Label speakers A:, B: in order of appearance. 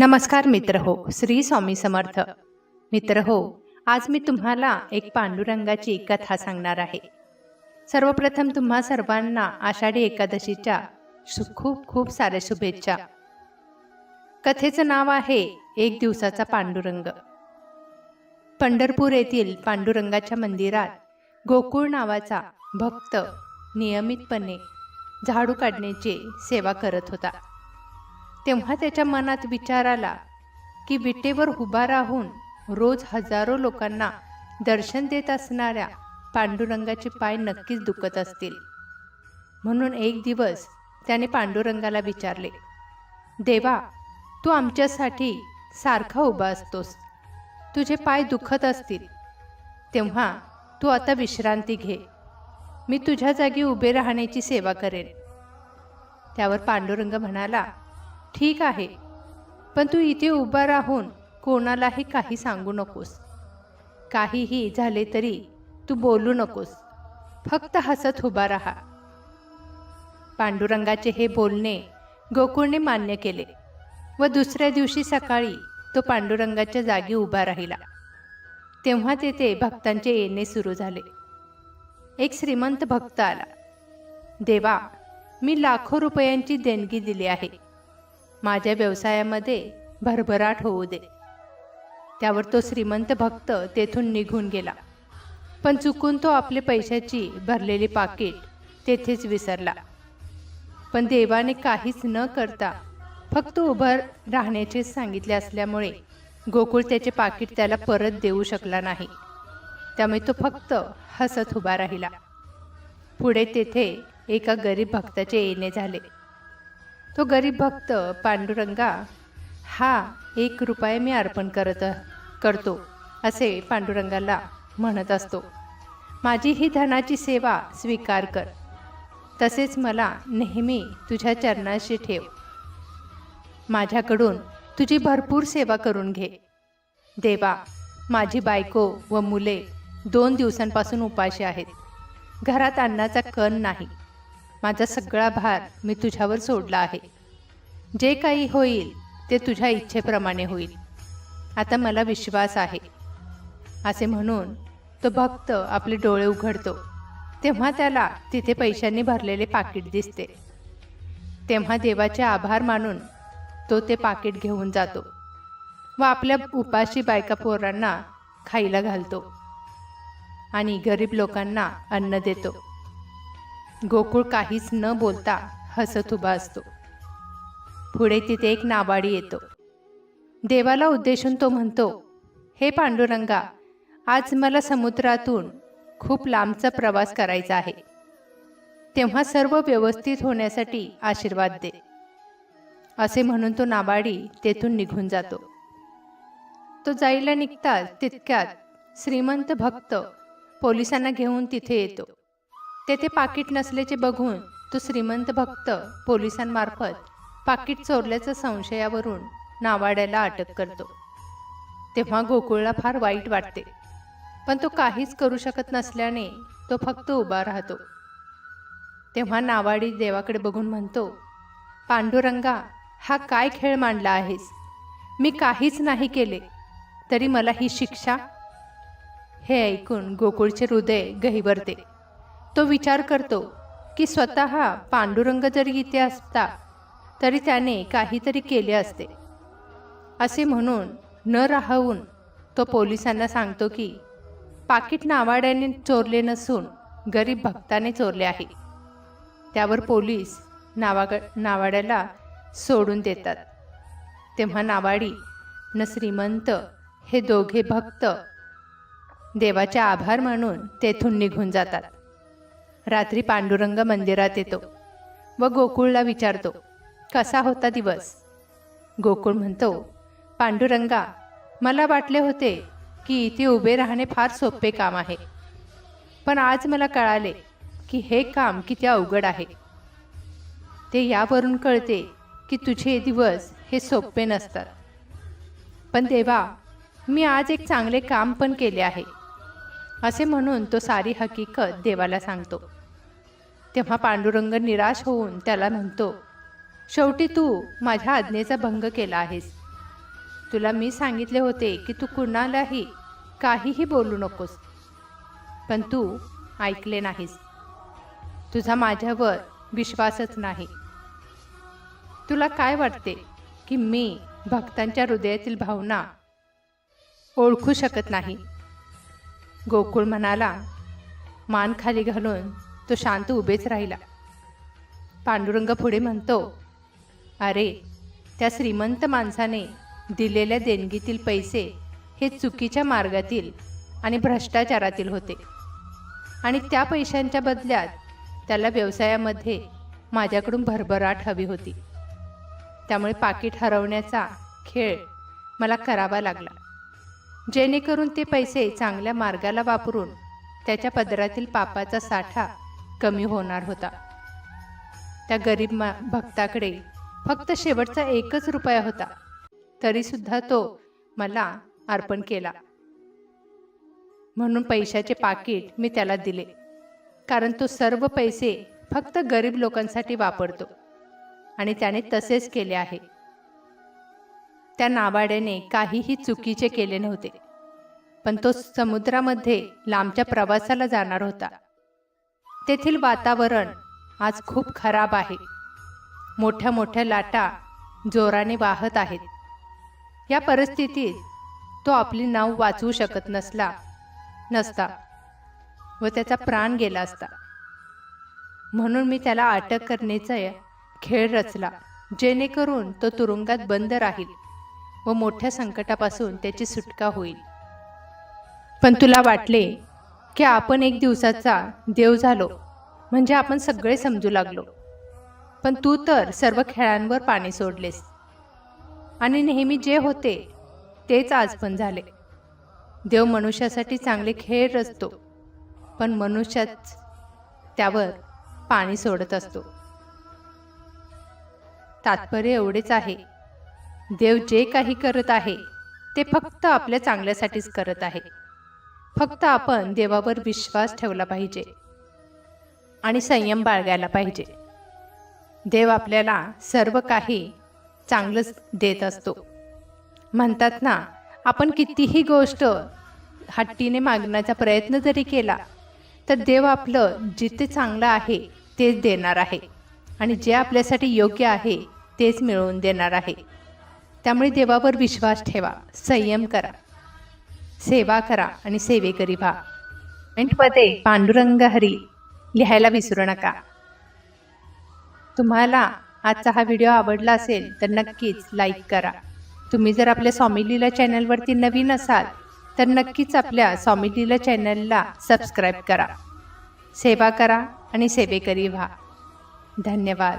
A: नमस्कार मित्र हो श्री स्वामी समर्थ. मित्र हो आज मी तुम्हाला एक पांडुरंगाची कथा सांगणार आहे. सर्वप्रथम तुम्हा सर्वांना आषाढी एकादशीच्या शु खूप खूप साऱ्या शुभेच्छा. कथेचं नाव आहे एक दिवसाचा पांडुरंग. पंढरपूर येथील पांडुरंगाच्या मंदिरात गोकुळ नावाचा भक्त नियमितपणे झाडू काढण्याची सेवा करत होता. तेव्हा त्याच्या मनात विचार आला की विटेवर उभा राहून रोज हजारो लोकांना दर्शन देत असणाऱ्या पांडुरंगाचे पाय नक्कीच दुखत असतील. म्हणून एक दिवस त्याने पांडुरंगाला विचारले देवा तू आमच्यासाठी सारखा उभा असतोस. तुझे पाय दुखत असतील. तेव्हा तू आता विश्रांती घे. मी तुझ्या जागी उभे राहण्याची सेवा करेन. त्यावर पांडुरंग म्हणाला ठीक आहे. पण तू इथे उभा राहून कोणालाही काही सांगू नकोस. काहीही झाले तरी तू बोलू नकोस. फक्त हसत उभा राहा. पांडुरंगाचे हे बोलणे गोकुळने मान्य केले व दुसऱ्या दिवशी सकाळी तो पांडुरंगाच्या जागी उभा राहिला. तेव्हा तेथे भक्तांचे येणे सुरू झाले. एक श्रीमंत भक्त आला. देवा मी लाखो रुपयांची देणगी दिली आहे. माझ्या व्यवसायामध्ये भरभराट होऊ दे. त्यावर तो श्रीमंत भक्त तेथून निघून गेला. पण चुकून तो आपले पैशाची भरलेली पाकिट तेथेच विसरला. पण देवाने काहीच न करता फक्त उभं राहण्याचेच सांगितले असल्यामुळे गोकुळ त्याचे पाकिट त्याला परत देऊ शकला नाही. त्यामुळे तो फक्त हसत उभा राहिला. पुढे तेथे एका गरीब भक्ताचे येणे झाले. तो गरीब भक्त पांडुरंगा हा एक रुपये मी अर्पण करत करतो असे पांडुरंगाला म्हणत असतो. माझी ही धनाची सेवा स्वीकार कर. तसेच मला नेहमी तुझ्या चरणाशी ठेव. माझ्याकडून तुझी भरपूर सेवा करून घे. देवा माझी बायको व मुले दोन दिवसांपासून उपाशी आहेत. घरात अन्नाचा कण नाही. माझा सगळा भार मी तुझ्यावर सोडला आहे. जे काही होईल ते तुझ्या इच्छेप्रमाणे होईल. आता मला विश्वास आहे. असे म्हणून तो भक्त आपले डोळे उघडतो. तेव्हा त्याला तिथे पैशांनी भरलेले पाकिट दिसते. तेव्हा देवाचे आभार मानून तो ते पाकिट घेऊन जातो व आपल्या उपाशी बायका पोरांना खायला घालतो आणि गरीब लोकांना अन्न देतो. गोकुळ काहीच न बोलता हसत उभा असतो. पुढे तिथे एक नाबाडी येतो. देवाला उद्देशून तो म्हणतो हे पांडुरंगा आज मला समुद्रातून खूप लांबचा प्रवास करायचा आहे. तेव्हा सर्व व्यवस्थित होण्यासाठी आशीर्वाद दे. असे म्हणून तो नाबाडी तेथून निघून जातो. तो जायला निघताच तितक्यात श्रीमंत भक्त पोलिसांना घेऊन तिथे येतो. तेथे पाकिट नसल्याचे बघून तो श्रीमंत भक्त पोलिसांमार्फत पाकिट चोरल्याच्या संशयावरून नावाड्याला अटक करतो. तेव्हा गोकुळला फार वाईट वाटते. पण तो काहीच करू शकत नसल्याने तो फक्त उभा राहतो. तेव्हा नावाडी देवाकडे बघून म्हणतो पांडुरंगा हा काय खेळ मांडला आहेस? मी काहीच नाही केले. तरी मला ही शिक्षा? हे ऐकून गोकुळचे हृदय गहिवरते. तो विचार करतो की स्वतः पांडुरंग जरी इथे असता तरी त्याने काहीतरी केले असते. असे म्हणून न राहून तो पोलिसांना सांगतो की पाकिट नावाड्याने चोरले नसून गरीब भक्ताने चोरले आहे. त्यावर पोलीस नावाग नावाड्याला सोडून देतात. तेव्हा नावाडी न श्रीमंत हे दोघे भक्त देवाचे आभार मानून तेथून निघून जातात. रात्री पांडुरंग मंदिरात येतो व गोकुळला विचारतो कसा होता दिवस? गोकुळ म्हणतो पांडुरंगा मला वाटले होते की इथे उभे राहणे फार सोपे काम आहे. पण आज मला कळाले की हे काम किती अवघड आहे. ते यावरून कळते की तुझे दिवस हे सोपे नसतात. पण देवा मी आज एक चांगले काम पण केले आहे. असे म्हणून तो सारी हकीकत देवाला सांगतो. तेव्हा पांडुरंग निराश होऊन त्याला म्हणतो शेवटी तू माझ्या आज्ञेचा भंग केला आहेस. तुला मी सांगितले होते की तू कुणालाही काहीही बोलू नकोस पण तू ऐकले नाहीस. तुझा माझ्यावर विश्वासच नाही. तुला काय वाटते की मी भक्तांच्या हृदयातील भावना ओळखू शकत नाही? गोकुळ म्हणाला मान खाली घालून तो शांत उभेच राहिला. पांडुरंग पुढे म्हणतो अरे त्या श्रीमंत माणसाने दिलेल्या देणगीतील पैसे हे चुकीच्या मार्गातील आणि भ्रष्टाचारातील होते. आणि त्या पैशांच्या बदल्यात त्याला व्यवसायामध्ये माझ्याकडून भरभराट हवी होती. त्यामुळे पाकिट हरवण्याचा खेळ मला करावा लागला. जेणेकरून ते पैसे चांगल्या मार्गाला वापरून त्याच्या पदरातील पापाचा साठा कमी होणार होता. त्या गरीब मा भक्ताकडे फक्त शेवटचा एकच रुपया होता. तरीसुद्धा तो मला अर्पण केला. म्हणून पैशाचे पाकिट मी त्याला दिले. कारण तो सर्व पैसे फक्त गरीब लोकांसाठी वापरतो. आणि त्याने तसेच केले आहे. त्या नावाड्याने काहीही चुकीचे केले नव्हते. पण तो समुद्रामध्ये लांबच्या प्रवासाला जाणार होता. तेथील वातावरण आज खूप खराब आहे. मोठ्या मोठ्या लाटा जोराने वाहत आहेत. या परिस्थितीत तो आपली नाव वाचवू शकत नसला नसता व त्याचा प्राण गेला असता. म्हणून मी त्याला अटक करण्याचा खेळ रचला जेणेकरून तो तुरुंगात बंद राहील व मोठ्या संकटापासून त्याची सुटका होईल. पण तुला वाटले की आपण एक दिवसाचा देव झालो. म्हणजे आपण सगळे समजू लागलो. पण तू तर सर्व खेळांवर पाणी सोडलेस. आणि नेहमी जे होते तेच आज पण झाले. देव मनुष्यासाठी चांगले खेळ रचतो पण मनुष्यच त्यावर पाणी सोडत असतो. तात्पर्य एवढेच आहे. देव जे काही करत आहे ते फक्त आपल्या चांगल्यासाठीच करत आहे. फक्त आपण देवावर विश्वास ठेवला पाहिजे आणि संयम बाळगायला पाहिजे. देव आपल्याला सर्व काही चांगलंच देत असतो. म्हणतात ना आपण कितीही गोष्ट हट्टीने मागण्याचा प्रयत्न जरी केला तर देव आपलं जिथे चांगलं आहे तेच देणार आहे आणि जे आपल्यासाठी योग्य आहे तेच मिळवून देणार आहे. त्यामुळे देवावर विश्वास ठेवा संयम करा. सेवा करा आणि सेवेकरी व्हा. कमेंटमध्ये पांडुरंग हरी लिहायला विसरू नका. तुम्हाला आजचा हा व्हिडिओ आवडला असेल तर नक्कीच लाईक करा. तुम्ही जर आपल्या स्वामी लीला चॅनलवरती नवीन असाल तर नक्कीच आपल्या स्वामी लीला चॅनलला सबस्क्राईब करा. सेवा करा आणि सेवेकरी व्हा. धन्यवाद.